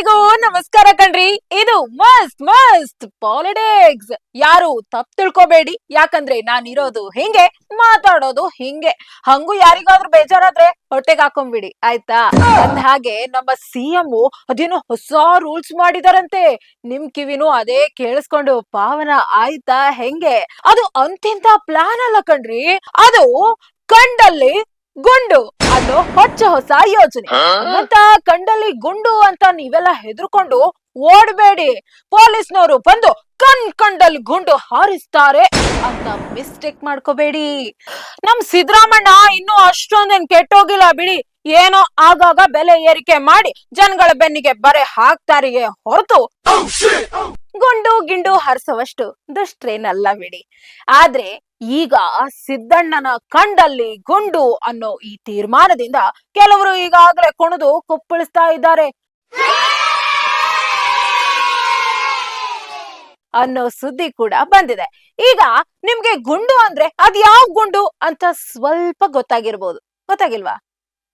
ಎಲ್ರಿಗೂ ನಮಸ್ಕಾರ ಕಣ್ರಿ. ಇದು ಮಸ್ತ್ ಮಸ್ತ್ ಪಾಲಿಟಿಕ್ಸ್ ಯಾರು ತಪ್ ತಿಳ್ಕೊಬೇಡಿ. ಯಾಕಂದ್ರೆ ನಾನಿರೋದು ಹಿಂಗೆ, ಮಾತಾಡೋದು ಹಿಂಗೆ. ಹಂಗೂ ಯಾರಿಗಾದ್ರೂ ಬೇಜಾರಾದ್ರೆ ಹೊಟ್ಟೆಗೆ ಹಾಕೊಂಡ್ಬಿಡಿ ಆಯ್ತಾ? ಅಂದ ಹಾಗೆ ನಮ್ಮ ಸಿ ಎಂ ಅದೇನೋ ಹೊಸ ರೂಲ್ಸ್ ಮಾಡಿದಾರಂತೆ. ನಿಮ್ ಕಿವಿನೂ ಅದೇ ಕೇಳಿಸ್ಕೊಂಡು, ಪಾವನ, ಆಯ್ತಾ? ಹೆಂಗೆ? ಅದು ಅಂತಿಂತ ಪ್ಲಾನ್ ಅಲ್ಲ ಕಣ್ರಿ. ಅದು ಕಂಡಲ್ಲಿ ಗುಂಡು ಅದು ಹೊಚ್ಚ ಹೊಸ ಯೋಜನೆ. ಮತ್ತ ಕಂಡಲ್ಲಿ ಗುಂಡು ಅಂತ ನೀವೆಲ್ಲ ಹೆದರ್ಕೊಂಡು ಓಡ್ಬೇಡಿ. ಪೊಲೀಸ್ನವರು ಬಂದು ಕಣ್ ಕಂಡಲ್ಲಿ ಗುಂಡು ಹಾರಿಸ್ತಾರೆ ಅಂತ ಮಿಸ್ಟೇಕ್ ಮಾಡ್ಕೋಬೇಡಿ. ನಮ್ ಸಿದ್ದರಾಮಣ್ಣ ಇನ್ನೂ ಅಷ್ಟೊಂದೇನ್ ಕೆಟ್ಟೋಗಿಲ್ಲ ಬಿಡಿ. ಏನೋ ಆಗಾಗ ಬೆಲೆ ಏರಿಕೆ ಮಾಡಿ ಜನಗಳ ಬೆನ್ನಿಗೆ ಬರೆ ಹಾಕ್ತಾರಿಗೆ ಹೊರತು ಗುಂಡು ಗಿಂಡು ಹರಿಸುವಷ್ಟು ದುಷ್ಟ್ರೇನಲ್ಲ ಬಿಡಿ. ಆದ್ರೆ ಈಗ ಸಿದ್ದಣ್ಣನ ಕಂಡಲ್ಲಿ ಗುಂಡು ಅನ್ನೋ ಈ ತೀರ್ಮಾನದಿಂದ ಕೆಲವರು ಈಗಾಗಲೇ ಕುಣಿದು ಕುಪ್ಪಳಿಸ್ತಾ ಇದ್ದಾರೆ. ಅನ್ನೋ ಸುದ್ದಿ ಕೂಡ ಬಂದಿದೆ. ಈಗ ನಿಮ್ಗೆ ಗುಂಡು ಅಂದ್ರೆ ಅದ್ ಯಾವ ಗುಂಡು ಅಂತ ಸ್ವಲ್ಪ ಗೊತ್ತಾಗಿರ್ಬೋದು. ಗೊತ್ತಾಗಿಲ್ವಾ?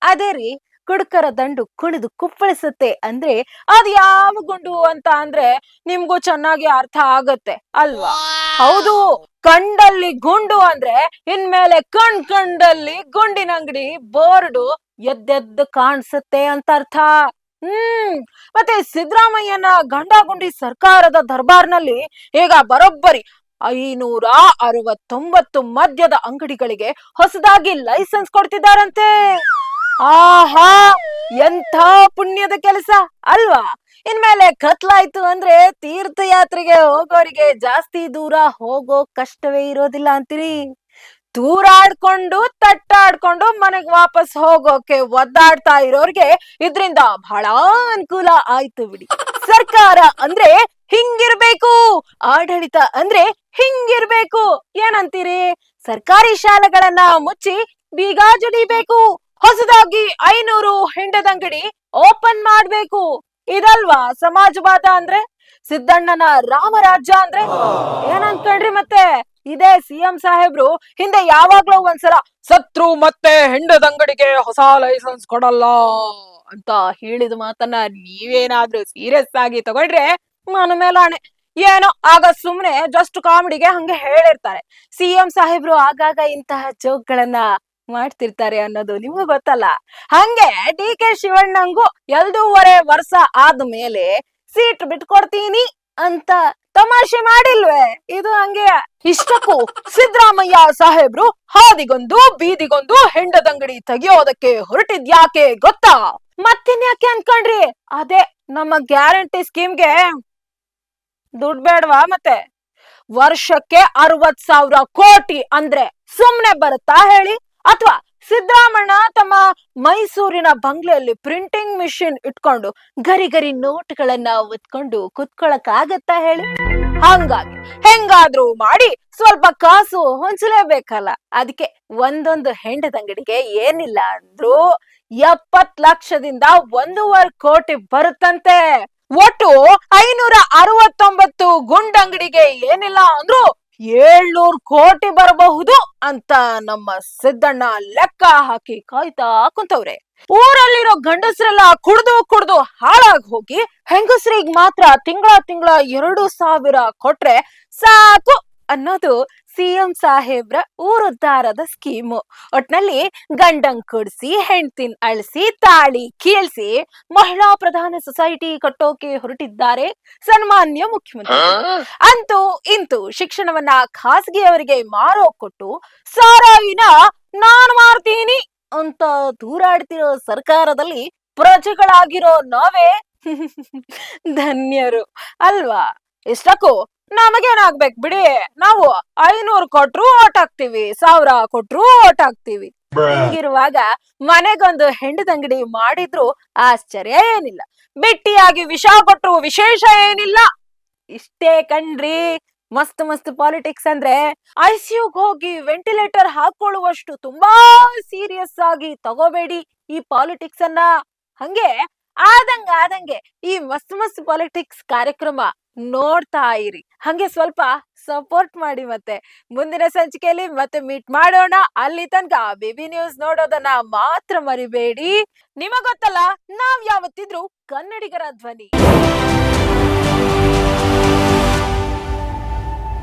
ಅದೇ ರೀ, ಕುಡುಕರ ದಂಡು ಕುಣಿದು ಕುಪ್ಪಳಿಸುತ್ತೆ ಅಂದ್ರೆ ಅದ್ ಯಾವ ಗುಂಡು ಅಂತ ಅಂದ್ರೆ ನಿಮ್ಗೂ ಚೆನ್ನಾಗಿ ಅರ್ಥ ಆಗತ್ತೆ, ಅಲ್ವಾ? ಹೌದು. ಕಂಡಲ್ಲಿ ಗುಂಡು ಅಂದ್ರೆ ಇನ್ಮೇಲೆ ಕಣ್ ಕಂಡಲ್ಲಿ ಗುಂಡಿನ ಅಂಗಡಿ ಬೋರ್ಡು ಎದ್ದೆದ್ದು ಕಾಣಿಸುತ್ತೆ ಅಂತ ಅರ್ಥ. ಹ್ಮ್. ಮತ್ತೆ ಸಿದ್ದರಾಮಯ್ಯನ ಗಂಡಾಗುಂಡಿ ಸರ್ಕಾರದ ದರ್ಬಾರ್ನಲ್ಲಿ ಈಗ ಬರೋಬ್ಬರಿ ಐನೂರ ಅರವತ್ತೊಂಬತ್ತು ಮದ್ಯದ ಅಂಗಡಿಗಳಿಗೆ ಹೊಸದಾಗಿ ಲೈಸೆನ್ಸ್ ಕೊಡ್ತಿದ್ದಾರಂತೆ. ಆಹಾ, ಎಂಥ ಪುಣ್ಯದ ಕೆಲಸ ಅಲ್ವಾ? ಇನ್ಮೇಲೆ ಕತ್ಲಾಯ್ತು ಅಂದ್ರೆ ತೀರ್ಥಯಾತ್ರೆಗೆ ಹೋಗೋರಿಗೆ ಜಾಸ್ತಿ ದೂರ ಹೋಗೋ ಕಷ್ಟವೇ ಇರೋದಿಲ್ಲ ಅಂತೀರಿ. ತೂರಾಡ್ಕೊಂಡು, ತಟ್ಟಾಡ್ಕೊಂಡು ಮನೆಗ್ ವಾಪಸ್ ಹೋಗೋಕೆ ಒದ್ದಾಡ್ತಾ ಇರೋರ್ಗೆ ಇದ್ರಿಂದ ಬಹಳ ಅನುಕೂಲ ಆಯ್ತು ಬಿಡಿ. ಸರ್ಕಾರ ಅಂದ್ರೆ ಹಿಂಗಿರ್ಬೇಕು, ಆಡಳಿತ ಅಂದ್ರೆ ಹಿಂಗಿರ್ಬೇಕು. ಏನಂತೀರಿ? ಸರ್ಕಾರಿ ಶಾಲೆಗಳನ್ನ ಮುಚ್ಚಿ ಬೀಗ ಜಡಿಬೇಕು. ಹೊಸದಾಗಿ ಐನೂರು ಹೆಂಡದಂಗಡಿ ಓಪನ್ ಮಾಡ್ಬೇಕು. ಇದಲ್ವಾ? ಸಮಾಜವಾದ ಅಂದ್ರೆ ಸಿದ್ದಣ್ಣನ ರಾಮರಾಜ್ಯ ಅಂದ್ರೆ? ಏನನ್ಕಂಡ್ರಿ ಮತ್ತೆ? ಇದೇ ಸಿಎಂ ಸಾಹೇಬ್ರು ಹಿಂದೆ ಯಾವಾಗ್ಲೂ ಒಂದ್ಸಲ ಸತ್ರು ಮತ್ತೆ ಹೆಂಡದಂಗಡಿಗೆ ಹೊಸ ಲೈಸೆನ್ಸ್ ಕೊಡಲ್ಲ ಅಂತ ಹೇಳಿದ ಮಾತನ್ನ ನೀವೇನಾದ್ರೂ ಸೀರಿಯಸ್ ಆಗಿ ತಗೊಂಡ್ರೆ ಮನ ಮೇಲಾಣೆ. ಏನೋ ಆಗ ಸುಮ್ನೆ ಜಸ್ಟ್ ಕಾಮಿಡಿಗೆ ಹಂಗೆ ಹೇಳಿರ್ತಾರೆ. ಸಿಎಂ ಸಾಹೇಬ್ರು ಆಗಾಗ ಇಂತಹ ಜೋಕ್ಗಳನ್ನ ಮಾಡ್ತಿರ್ತಾರೆ ಅನ್ನೋದು ನಿಮ್ಗೂ ಗೊತ್ತಲ್ಲ. ಹಂಗೆ ಡಿ ಕೆ ಶಿವಣ್ಣಂಗೂ ಎಲ್ದೂವರೆ ವರ್ಷ ಆದ್ಮೇಲೆ ಸೀಟ್ ಬಿಟ್ಕೊಡ್ತೀನಿ ಅಂತ ತಮಾಷೆ ಮಾಡಿಲ್ವೇ? ಇದು ಹಂಗೆ ಇಷ್ಟಕ್ಕೂ ಸಿದ್ದರಾಮಯ್ಯ ಸಾಹೇಬ್ರು ಹಾದಿಗೊಂದು, ಬೀದಿಗೊಂದು ಹೆಂಡದಂಗಡಿ ತೆಗಿಯೋದಕ್ಕೆ ಹೊರಟಿದ್ಯಾಕೆ ಗೊತ್ತಾ? ಮತ್ತಿನ್ಯಾಕೆ ಅನ್ಕೊಂಡ್ರಿ? ಅದೇ ನಮ್ಮ ಗ್ಯಾರಂಟಿ ಸ್ಕೀಮ್ಗೆ ದುಡ್ಡು ಬೇಡವಾ ಮತ್ತೆ? ವರ್ಷಕ್ಕೆ ಅರವತ್ ಸಾವಿರ ಕೋಟಿ ಅಂದ್ರೆ ಸುಮ್ನೆ ಬರುತ್ತಾ ಹೇಳಿ? ಅಥವಾ ಸಿದ್ದರಾಮಣ್ಣ ತಮ್ಮ ಮೈಸೂರಿನ ಬಂಗ್ಲೆಯಲ್ಲಿ ಪ್ರಿಂಟಿಂಗ್ ಮಿಷಿನ್ ಇಟ್ಕೊಂಡು ಗರಿ ಗರಿ ನೋಟ್ಗಳನ್ನ ಒತ್ಕೊಂಡು ಕುತ್ಕೊಳಕ್ ಆಗತ್ತಾ ಹೇಳಿ? ಹಂಗಾಗಿ ಹೆಂಗಾದ್ರೂ ಮಾಡಿ ಸ್ವಲ್ಪ ಕಾಸು ಹೊಂಚಲೇಬೇಕಲ್ಲ ಅದಕ್ಕೆ ಒಂದೊಂದು ಹೆಂಡದಂಗಡಿಗೆ ಏನಿಲ್ಲ ಅಂದ್ರು ಎಪ್ಪತ್ ಲಕ್ಷದಿಂದ ಒಂದೂವರೆ ಕೋಟಿ ಬರುತ್ತಂತೆ. ಒಟ್ಟು ಐನೂರ ಅರವತ್ತೊಂಬತ್ತು ಗುಂಡಂಗಡಿಗೆ ಏನಿಲ್ಲ ಅಂದ್ರು ಏಳ್ನೂರ್ ಕೋಟಿ ಬರಬಹುದು ಅಂತ ನಮ್ಮ ಸಿದ್ದಣ್ಣ ಲೆಕ್ಕ ಹಾಕಿ ಕಾಯ್ತಾ ಕುಂತವ್ರೆ. ಊರಲ್ಲಿರೋ ಗಂಡಸರೆಲ್ಲ ಕುಡ್ದು ಕುಡ್ದು ಹಾಳಾಗ್ ಹೋಗಿ ಹೆಂಗಸ್ರಿಗ್ ಮಾತ್ರ ತಿಂಗಳ ತಿಂಗಳ ಎರಡು ಸಾವಿರ ಕೊಟ್ರೆ ಸಾಕು. ಅನ್ನೋದು ಸಿಎಂ ಸಾಹೇಬ್ರ ಊರುದ್ಧಾರದ ಸ್ಕೀಮು. ಒಟ್ನಲ್ಲಿ ಗಂಡಂಗ್ ಕುಡ್ಸಿ ಹೆಂಡ್ತಿನ್ ಅಳಿಸಿ ತಾಳಿ ಕೀಳ್ಸಿ ಮಹಿಳಾ ಪ್ರಧಾನ ಸೊಸೈಟಿ ಕಟ್ಟೋಕೆ ಹೊರಟಿದ್ದಾರೆ ಸನ್ಮಾನ್ಯ ಮುಖ್ಯಮಂತ್ರಿ. ಅಂತೂ ಇಂತು ಶಿಕ್ಷಣವನ್ನ ಖಾಸಗಿಯವರಿಗೆ ಮಾರೋ ಕೊಟ್ಟು ಸಾರಾಯಿನ ನಾನ್ ಮಾರ್ತೀನಿ ಅಂತ ದೂರಾಡ್ತಿರೋ ಸರ್ಕಾರದಲ್ಲಿ ಪ್ರಜೆಗಳಾಗಿರೋ ನಾವೇ ಧನ್ಯರು. ಅಲ್ವಾ? ಇಷ್ಟಕ್ಕೂ ನಮಗೇನಾಗ್ಬೇಕು ಬಿಡಿ? ನಾವು ಐನೂರು ಕೊಟ್ರು ಓಟ್ ಹಾಕ್ತಿವಿ ಸಾವಿರ ಕೊಟ್ರು ಓಟ್ ಹಾಕ್ತಿವಿ. ಹಿಂಗಿರುವಾಗ ಮನೆಗೊಂದು ಹೆಂಡದಂಗಡಿ ಮಾಡಿದ್ರು ಆಶ್ಚರ್ಯ ಏನಿಲ್ಲ. ಬಿಟ್ಟಿಯಾಗಿ ವಿಷ ಕೊಟ್ರು ವಿಶೇಷ ಏನಿಲ್ಲ. ಇಷ್ಟೇ ಕಣ್ರಿ ಮಸ್ತ್ ಮಸ್ತ್ ಪಾಲಿಟಿಕ್ಸ್ ಅಂದ್ರೆ ಐಸಿಯುಗ್ ಹೋಗಿ ವೆಂಟಿಲೇಟರ್ ಹಾಕೊಳ್ಳುವಷ್ಟು ತುಂಬಾ ಸೀರಿಯಸ್ ಆಗಿ ತಗೋಬೇಡಿ ಈ ಪಾಲಿಟಿಕ್ಸ್ ಅನ್ನ ಹಂಗೆ ಆದಂಗ ಆದಂಗೆ ಈ ಮಸ್ತ್ ಮಸ್ತ್ ಪಾಲಿಟಿಕ್ಸ್ ಕಾರ್ಯಕ್ರಮ ನೋಡ್ತಾ ಇರಿ. ಹಂಗೆ ಸ್ವಲ್ಪ ಸಪೋರ್ಟ್ ಮಾಡಿ ಮತ್ತೆ. ಮುಂದಿನ ಸಂಚಿಕೆಯಲ್ಲಿ ಮತ್ತೆ ಮೀಟ್ ಮಾಡೋಣ. ಅಲ್ಲಿ ತನಕ ಬಿಬಿ ನ್ಯೂಸ್ ನೋಡೋದನ್ನ ಮಾತ್ರ ಮರಿಬೇಡಿ. ನಿಮಗೊತ್ತಲ್ಲ ನಾವ್ ಯಾವತ್ತಿದ್ರು ಕನ್ನಡಿಗರ ಧ್ವನಿ.